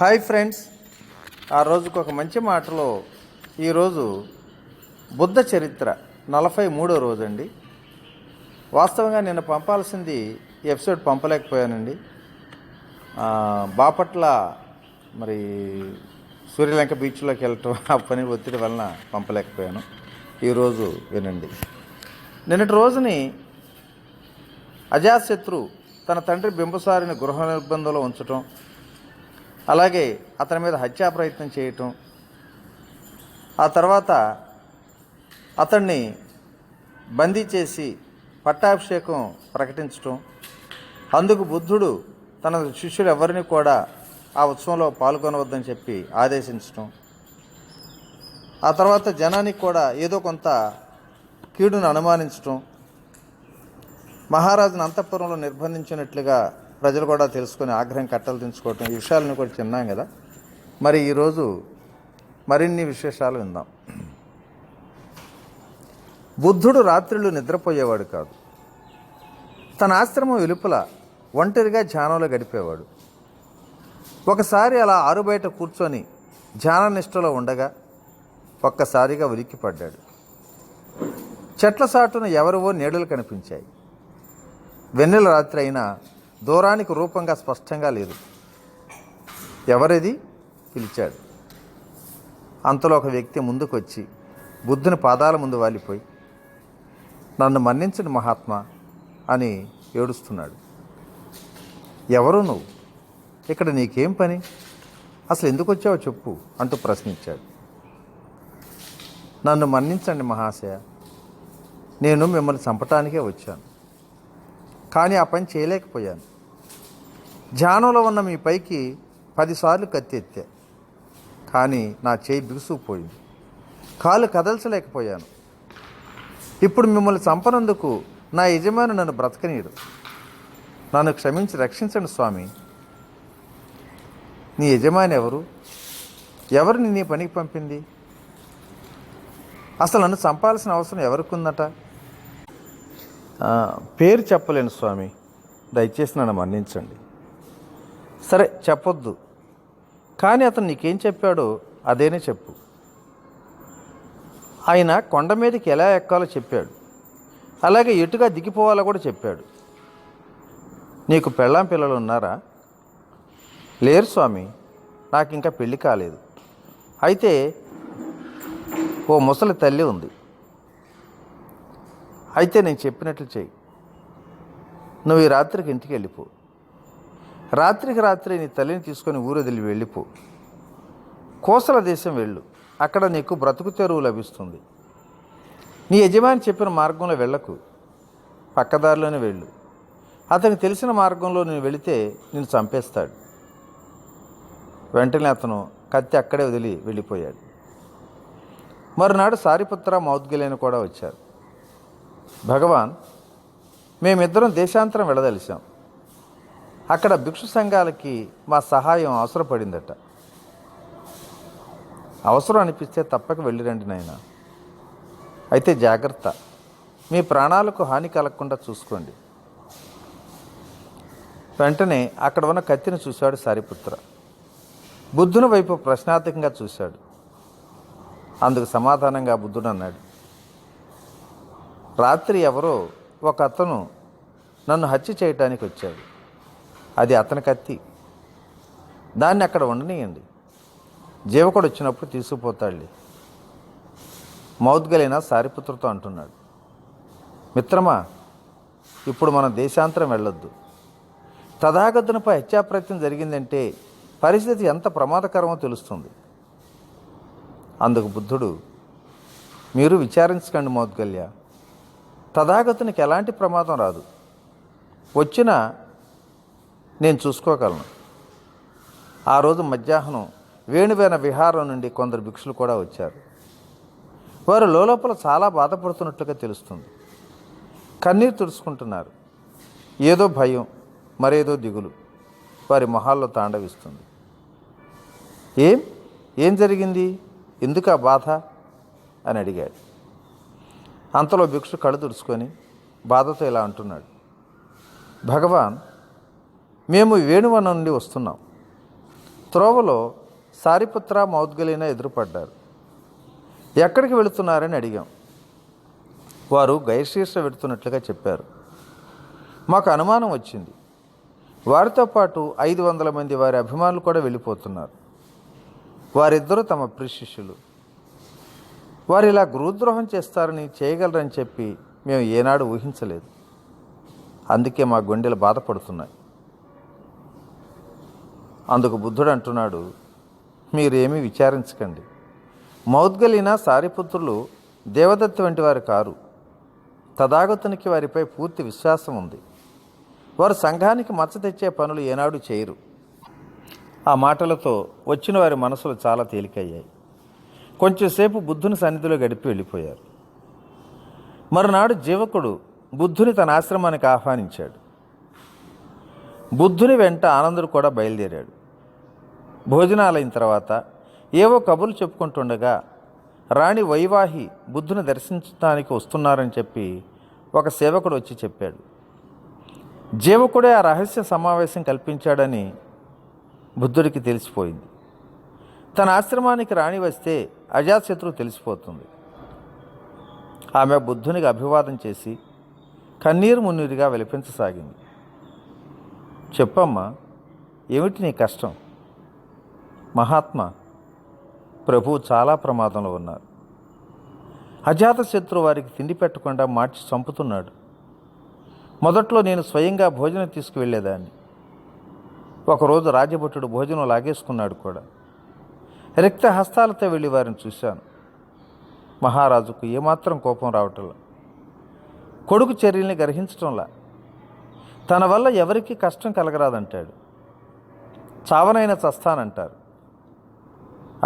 Hi friends. ఆ రోజుకు ఒక మంచి మాటలో ఈరోజు బుద్ధ చరిత్ర నలభై మూడో రోజు అండి వాస్తవంగా నిన్న పంపాల్సింది ఎపిసోడ్ పంపలేకపోయానండి. బాపట్ల మరి సూర్యలంక బీచ్లోకి వెళ్ళటం ఆ పని ఒత్తిడి వలన పంపలేకపోయాను. ఈరోజు వినండి. నిన్నటి రోజుని అజాశత్రు తన తండ్రి బింబసారిని గృహ నిర్బంధంలో ఉంచటం అలాగే అతని మీద హత్యా ప్రయత్నం చేయటం. ఆ తర్వాత అతన్ని బందీ చేసి పట్టాభిషేకం ప్రకటించటం. అందుకు బుద్ధుడు తన శిష్యులు ఎవరిని కూడా ఆ ఉత్సవంలో పాల్గొనవద్దని చెప్పి ఆదేశించటం. ఆ తర్వాత జనానికి కూడా ఏదో కొంత కీడును అనుమానించటం. మహారాజును అంతఃపురంలో నిర్బంధించినట్లుగా ప్రజలు కూడా తెలుసుకొని ఆగ్రహం కట్టలు దించుకోవటం ఈ విషయాలను కూడా చిన్నాం కదా. మరి ఈరోజు మరిన్ని విశేషాలు విందాం. బుద్ధుడు రాత్రులు నిద్రపోయేవాడు కాదు. తన ఆశ్రమం వెలుపల ఒంటరిగా ధ్యానంలో గడిపేవాడు. ఒకసారి అలా ఆరుబయట కూర్చొని ధ్యాన నిష్టలో ఉండగా ఒక్కసారిగా ఉలిక్కిపడ్డాడు చెట్ల సాటున ఎవరివో నీడలు కనిపించాయి. వెన్నెల రాత్రి అయినా దూరానికి రూపంగా స్పష్టంగా లేదు. ఎవరిది? పిలిచాడు. అంతలో ఒక వ్యక్తి ముందుకొచ్చి బుద్ధుని పాదాల ముందు వాలిపోయి నన్ను మన్నించండి మహాత్మా అని ఏడుస్తున్నాడు. ఎవరు నువ్వు? ఇక్కడ నీకేం పని? అసలు ఎందుకు వచ్చావో చెప్పు అంటూ ప్రశ్నించాడు. నన్ను మన్నించండి మహాశయ నేను మిమ్మల్ని చంపటానికే వచ్చాను. కానీ ఆ పని చేయలేకపోయాను. ధ్యానంలో ఉన్న మీ పైకి పదిసార్లు కత్తి కానీ నా చేయి బిగుసుకుపోయింది. కాలు కదల్చలేకపోయాను. ఇప్పుడు మిమ్మల్ని చంపనందుకు నా యజమాని నన్ను బ్రతకనీయడు. నన్ను క్షమించి రక్షించండి స్వామి. నీ యజమాని ఎవరు? ఎవరిని నీ పనికి పంపింది? అసలు నన్ను చంపాల్సిన అవసరం ఎవరికి ఉందట పేరు చెప్పలేను స్వామి. దయచేసి నన్ను మన్నించండి. సరే చెప్పొద్దు. కానీ అతను నీకేం చెప్పాడో అదేనే చెప్పు. ఆయన కొండ మీదకి ఎలా ఎక్కాలో చెప్పాడు. అలాగే ఎటుగా దిగిపోవాలో కూడా చెప్పాడు. నీకు పెళ్ళాం పిల్లలు ఉన్నారా? లేరు స్వామి. నాకు ఇంకా పెళ్ళి కాలేదు. అయితే ఓ ముసలి తల్లి ఉంది. అయితే నేను చెప్పినట్లు చెయ్యి నువ్వు ఈ రాత్రికి ఇంటికి వెళ్ళిపో. రాత్రికి రాత్రి నీ తల్లిని తీసుకొని ఊరొదిలి వెళ్ళిపో. కోసల దేశం వెళ్ళు. అక్కడ నీకు బ్రతుకు తెరువు లభిస్తుంది. నీ యజమాని చెప్పిన మార్గంలో వెళ్ళకు. పక్కదారిలోనే వెళ్ళు. అతనికి తెలిసిన మార్గంలో నేను వెళితే నేను చంపేస్తాడు. వెంటనే అతను కత్తి అక్కడే వదిలి వెళ్ళిపోయాడు. మరునాడు సారిపుత్ర మౌద్గలేని కూడా వచ్చారు. భగవాన్ మేమిద్దరం దేశాంతరం వెళ్ళదలిసాం అక్కడ భిక్షు సంఘాలకి మా సహాయం అవసరపడిందట. అవసరం అనిపిస్తే తప్పక వెళ్ళిరండి నాయన. అయితే జాగ్రత్త. మీ ప్రాణాలకు హాని కలగకుండా చూసుకోండి. వెంటనే అక్కడ ఉన్న కత్తిని చూశాడు సారిపుత్ర. బుద్ధుని వైపు ప్రశ్నార్థకంగా చూశాడు. అందుకు సమాధానంగా బుద్ధుడు అన్నాడు. రాత్రి ఎవరో ఒక అతను నన్ను హత్య చేయటానికి వచ్చాడు. అది అతని కత్తి. దాన్ని అక్కడ ఉండనియండి. జీవకుడు వచ్చినప్పుడు తీసుకుపోతాడులే. మౌద్గలైన సారిపుత్రతో అంటున్నాడు. మిత్రమా ఇప్పుడు మనం దేశాంతరం వెళ్ళొద్దు. తథాగతునిపై హత్యాప్రయత్నం జరిగిందంటే పరిస్థితి ఎంత ప్రమాదకరమో తెలుస్తుంది. అందుకు బుద్ధుడు మీరు విచారించకండి మౌద్గల్య. తథాగతునికి ఎలాంటి ప్రమాదం రాదు. వచ్చినా నేను చూసుకోగలను. ఆ రోజు మధ్యాహ్నం వేణువేన విహారం నుండి కొందరు భిక్షులు కూడా వచ్చారు. వారు లోపల చాలా బాధపడుతున్నట్లుగా తెలుస్తుంది. కన్నీరు తుడుచుకుంటున్నారు. ఏదో భయం మరేదో దిగులు. వారి మొహాల్లో తాండవిస్తుంది. ఏం? ఏం జరిగింది? ఎందుకు ఆ బాధ? అని అడిగాడు. అంతలో భిక్షు కళ్ళు తుడుచుకొని బాధతో ఇలా అంటున్నాడు. భగవాన్ మేము వేణువనం నుండి వస్తున్నాం. త్రోవలో సారిపుత్ర మౌద్గలిన ఎదురుపడ్డారు. ఎక్కడికి వెళుతున్నారని అడిగాం. వారు గైర్శీర్ష వెడుతున్నట్లుగా చెప్పారు. మాకు అనుమానం వచ్చింది. వారితో పాటు ఐదు వందల మంది వారి అభిమానులు కూడా వెళ్ళిపోతున్నారు. వారిద్దరూ తమ ప్రియ శిష్యులు. వారు ఇలా గురుద్రోహం చేస్తారని చేయగలరని చెప్పి మేము ఏనాడు ఊహించలేదు. అందుకే మా గుండెలు బాధపడుతున్నాయి. అందుకు బుద్ధుడు అంటున్నాడు మీరేమీ విచారించకండి. మౌద్గలిన సారిపుత్రులు దేవదత్త వంటి వారు కారు. తథాగతునికి వారిపై పూర్తి విశ్వాసం ఉంది. వారు సంఘానికి మచ్చ తెచ్చే పనులు ఏనాడు చేయరు. ఆ మాటలతో వచ్చిన వారి మనసులు చాలా తేలికయ్యాయి. కొంచెంసేపు బుద్ధుని సన్నిధిలో గడిపి వెళ్ళిపోయారు. మరునాడు జీవకుడు బుద్ధుని తన ఆశ్రమానికి ఆహ్వానించాడు. బుద్ధుని వెంట ఆనందుడు కూడా బయలుదేరాడు. భోజనాలైన తర్వాత ఏవో కబుర్లు చెప్పుకుంటుండగా రాణి వైవాహి బుద్ధుని దర్శించడానికి వస్తున్నారని చెప్పి ఒక సేవకుడు వచ్చి చెప్పాడు. జీవకుడే ఆ రహస్య సమావేశం కల్పించాడని బుద్ధుడికి తెలిసిపోయింది. తన ఆశ్రమానికి రాణి వస్తే అజాతశత్రువు తెలిసిపోతుంది. ఆమె బుద్ధునికి అభివాదం చేసి కన్నీరు మున్నీరుగా విలపించసాగింది. చెప్పమ్మా ఏమిటి నీ కష్టం? మహాత్మా ప్రభు చాలా ప్రమాదంలో ఉన్నారు. అజాతశత్రు వారికి తిండి పెట్టకుండా మార్చి చంపుతున్నాడు. మొదట్లో నేను స్వయంగా భోజనం తీసుకువెళ్ళేదాన్ని. ఒకరోజు రాజభటుడు భోజనం లాగేసుకున్నాడు కూడా. రిక్త హస్తాలతో వెళ్ళి వారిని చూశాను. మహారాజుకు ఏమాత్రం కోపం రావటంలా. కొడుకు చర్యల్ని గ్రహించటంలా. తన వల్ల ఎవరికీ కష్టం కలగరాదంటాడు. చావనైనా చస్తానంటారు.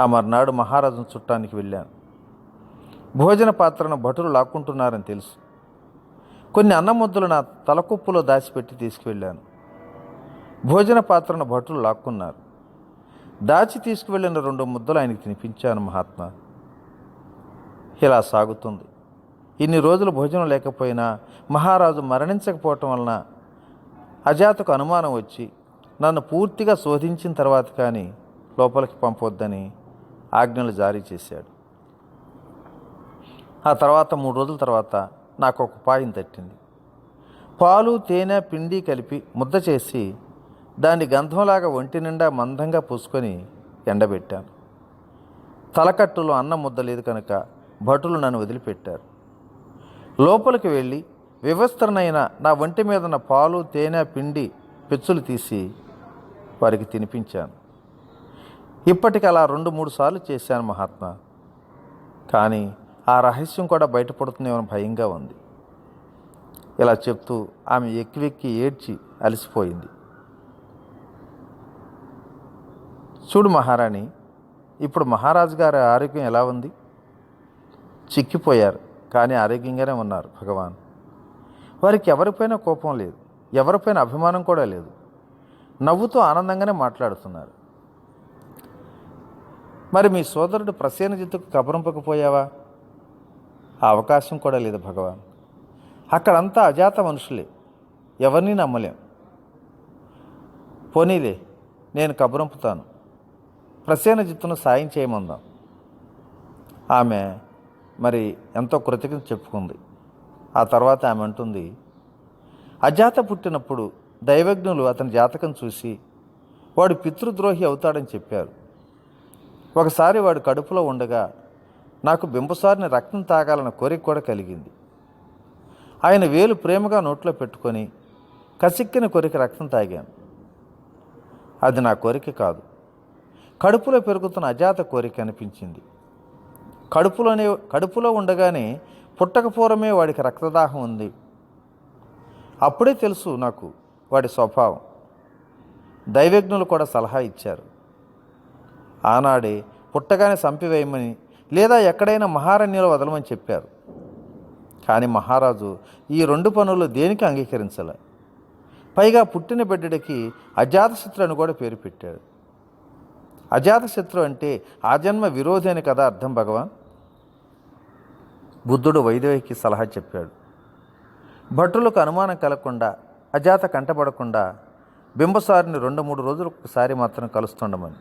ఆ మర్నాడు మహారాజును చుట్టానికి వెళ్ళాను. భోజన పాత్రను భటులు లాక్కుంటున్నారని తెలుసు. కొన్ని అన్నం ముద్దలు నా తలకుప్పులో దాచిపెట్టి తీసుకువెళ్ళాను. భోజన పాత్రను భటులు లాక్కున్నారు. దాచి తీసుకువెళ్ళిన రెండు ముద్దలు ఆయనకి తినిపించాను మహాత్మా. ఇలా సాగుతుంది. ఇన్ని రోజులు భోజనం లేకపోయినా మహారాజు మరణించకపోవటం వలన అజాతకు అనుమానం వచ్చి నన్ను పూర్తిగా శోధించిన తర్వాత కానీ లోపలికి పంపొద్దని ఆజ్ఞలు జారీ చేశాడు. ఆ తర్వాత మూడు రోజుల తర్వాత నాకు ఒక ఉపాయం తట్టింది పాలు తేనె పిండి కలిపి ముద్ద చేసి దాన్ని గంధంలాగా ఒంటి నిండా మందంగా పూసుకొని ఎండబెట్టాను. తలకట్టులో అన్నం ముద్ద లేదు కనుక భటులు నన్ను వదిలిపెట్టారు. లోపలికి వెళ్ళి వివస్త్రనైన నా ఒంటి మీదన పాలు తేనె పిండి పెచ్చులు తీసి వారికి తినిపించాను. ఇప్పటికి అలా రెండు మూడు సార్లు చేశాను మహాత్మా. కానీ ఆ రహస్యం కూడా బయటపడుతుందేమో భయంగా ఉంది. ఇలా చెప్తూ ఆమె ఎక్కివెక్కి ఏడ్చి అలసిపోయింది. చూడు మహారాణి ఇప్పుడు మహారాజు గారి ఆరోగ్యం ఎలా ఉంది? చిక్కిపోయారు కానీ ఆరోగ్యంగానే ఉన్నారు భగవాన్. వారికి ఎవరిపైన కోపం లేదు ఎవరిపైన అభిమానం కూడా లేదు. నవ్వుతూ ఆనందంగానే మాట్లాడుతున్నారు. మరి మీ సోదరుడు ప్రసేనజిత్తుకు కబరింపకపోయావా? ఆ అవకాశం కూడా లేదు భగవాన్. అక్కడంతా అజాత మనుషులే ఎవరిని నమ్మలేం. పోనీలే నేను కబురంపుతాను. ప్రసేనజిత్తును సాయం చేయమందాం. ఆమె మరి ఎంతో కృతజ్ఞత చెప్పుకుంది. ఆ తర్వాత ఆమె అంటుంది అజాత పుట్టినప్పుడు దైవజ్ఞులు అతని జాతకం చూసి వాడు పితృద్రోహి అవుతాడని చెప్పారు. ఒకసారి వాడు కడుపులో ఉండగా నాకు బింబసారిని రక్తం తాగాలన్న కోరిక కూడా కలిగింది. ఆయన వేలు ప్రేమగా నోట్లో పెట్టుకొని కసిక్కిన కోరిక రక్తం తాగాను. అది నా కోరిక కాదు. కడుపులో పెరుగుతున్న అజాత కోరిక అనిపించింది. కడుపులోనే కడుపులో ఉండగానే పుట్టకపోరమే వాడికి రక్తదాహం ఉంది. అప్పుడే తెలుసు నాకు వాడి స్వభావం. దైవజ్ఞులు కూడా సలహా ఇచ్చారు. ఆనాడే పుట్టగానే చంపివేయమని లేదా ఎక్కడైనా మహారణ్యంలో వదలమని చెప్పారు. కానీ మహారాజు ఈ రెండు పనులు దేనికి అంగీకరించలే? పైగా పుట్టిన బిడ్డడికి అజాతశత్రు అని కూడా పేరు పెట్టాడు. అజాతశత్రు అంటే ఆజన్మ విరోధి అని కదా అర్థం భగవాన్? బుద్ధుడు వైదేహికి సలహా చెప్పాడు. భటులకు అనుమానం కలగకుండా అజాత కంటపడకుండా బింబసారిని రెండు మూడు రోజులు ఒకసారి మాత్రం కలుస్తుండమని.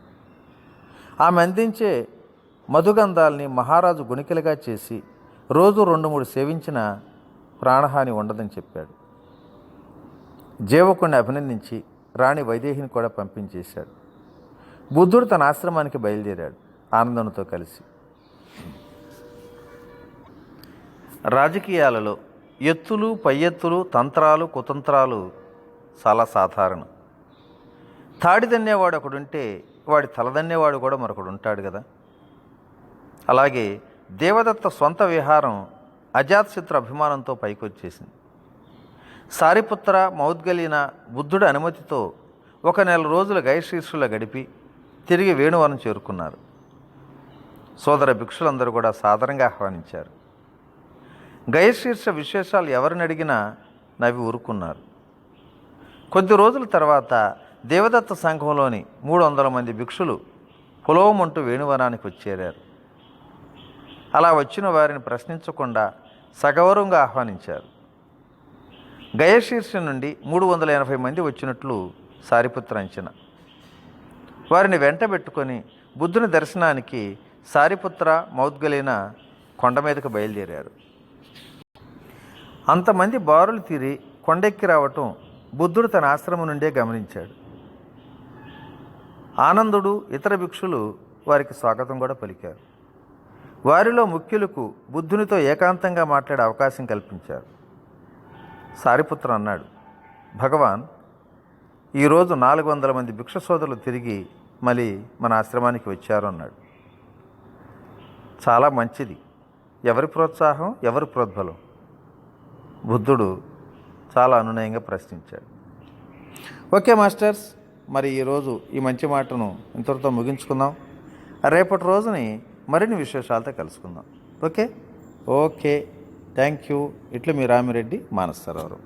ఆమె అందించే మధుగంధాల్ని మహారాజు గుణికలుగా చేసి రోజు రెండు మూడు సేవించిన ప్రాణహాని ఉండదని చెప్పాడు. జీవకుణ్ణి అభినందించి రాణి వైదేహిని కూడా పంపించేశాడు. బుద్ధుడు తన ఆశ్రమానికి బయలుదేరాడు ఆనందంతో కలిసి. రాజకీయాలలో ఎత్తులు పై ఎత్తులు తంత్రాలు కుతంత్రాలు చాలా సాధారణం. తాడిదన్నేవాడు ఒకడుంటే వాడి తలదన్నేవాడు కూడా మరొకడు ఉంటాడు కదా. అలాగే దేవదత్త సొంత విహారం అజాత్శత్రు అభిమానంతో పైకొచ్చేసింది. సారిపుత్ర మౌద్గలీన బుద్ధుడి అనుమతితో ఒక నెల రోజులు గైశీర్షుల గడిపి తిరిగి వేణువనం చేరుకున్నారు. సోదర భిక్షులందరూ కూడా సాధారణంగా ఆహ్వానించారు. గయశీర్ష విశేషాలు ఎవరిని అడిగినా నవి ఊరుకున్నారు. కొద్ది రోజుల తర్వాత దేవదత్త సంఘంలోని మూడు వందల మంది భిక్షులు పులవమంటూ వేణువనానికి వచ్చేరారు. అలా వచ్చిన వారిని ప్రశ్నించకుండా సగౌరవంగా ఆహ్వానించారు. గయశీర్ష నుండి మూడు వందల ఎనభై మంది వచ్చినట్లు సారిపుత్ర అంచనా. వారిని వెంటబెట్టుకొని బుద్ధుని దర్శనానికి సారిపుత్ర మౌద్గలిన కొండ మీదకు బయలుదేరారు. అంతమంది బారులు తీరి కొండెక్కి రావటం బుద్ధుడు తన ఆశ్రమం నుండే గమనించాడు. ఆనందుడు ఇతర భిక్షులు వారికి స్వాగతం కూడా పలికారు. వారిలో ముఖ్యులకు బుద్ధునితో ఏకాంతంగా మాట్లాడే అవకాశం కల్పించారు. సారిపుత్ర అన్నాడు భగవాన్ ఈరోజు నాలుగు వందల మంది భిక్ష సోదరులు తిరిగి మళ్ళీ మన ఆశ్రమానికి వచ్చారు అన్నాడు చాలా మంచిది. ఎవరి ప్రోత్సాహం? ఎవరి ప్రోద్బలం? బుద్ధుడు చాలా అనునయంగా ప్రశ్నించాడు. ఓకే మాస్టర్స్ మరి ఈరోజు ఈ మంచి మాటను ఇంతటితో ముగించుకుందాం. రేపటి రోజుని మరిన్ని విశేషాలతో కలుసుకుందాం. ఓకే? ఓకే. థ్యాంక్ యూ ఇట్లు మీ రామిరెడ్డి మానసరోవరం